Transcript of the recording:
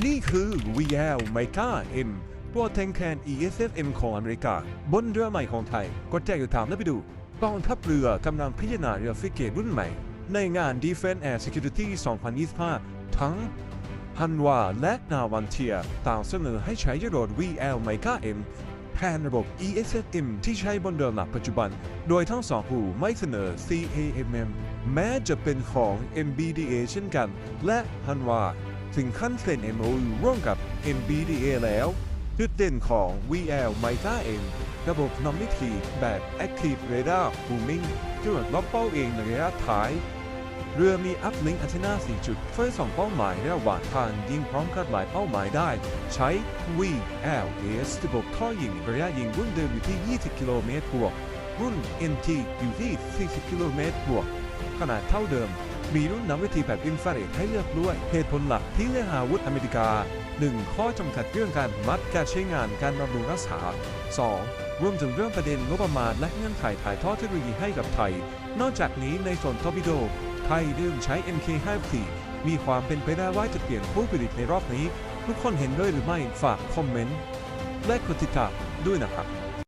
นี่คือ VL Mega M ตัวแทนแคน ESFM ของอเมริกา บนเรือใหม่ของไทยกดแจกอยู่ถามแล้วไปดูกองทัพเรือกำลังพิจารณาเรือฟิเกตรุ่นใหม่ ในงาน Defense Air Security 2025 ทั้งฮันวาและนาวันเทียต่างเสนอให้ใช้จรด VL Mega M แทนระบบ ESFM ที่ใช้บนเรือหลักปัจจุบัน โดยทั้งสองผู้ไม่เสนอ CAMM แม้จะเป็นของ MBDA เช่นกัน และฮันวา ถึงขั้นเซ็น MOU ร่วมกับ MBDA แล้ว จุดเด่นของ VL Mega M ระบบนำวิธีแบบ Active Radar Booming ตรวจล็อกเป้าเองในระยะท้าย เรือมีอัพลิงอันเทนา4จุดเพื่อส่องเป้าหมายระหว่างทางยิงพร้อมกันหลายเป้าหมายได้ ใช้ VLS ระบบท่อยิงระยะยิงรุ่นเดิมอยู่ที่ 20 กิโลเมตรบวกรุ่น NT อยู่ที่ 40 กิโลเมตรบวกขนาดเท่าเดิม มีรุ่นนำวิธีแบบอินฟราเรดให้เลือกด้วย เหตุผลหลักที่เลือกอาวุธอเมริกา 1. ข้อจำกัดเรื่องการมัดการใช้งานการบำรุงรักษา 2. รวมถึงเรื่องประเด็นงบประมาณและเงื่อนไขถ่ายทอดเทคโนโลยีให้กับไทย นอกจากนี้ในส่วนทอร์ปิโด ไทยเริ่มใช้ MK54 มีความเป็นไปได้ว่าจะเปลี่ยนผู้ผลิตในรอบนี้ ทุกคนเห็นด้วยหรือไม่ฝากคอมเมนต์และกดติดตามด้วยนะครับ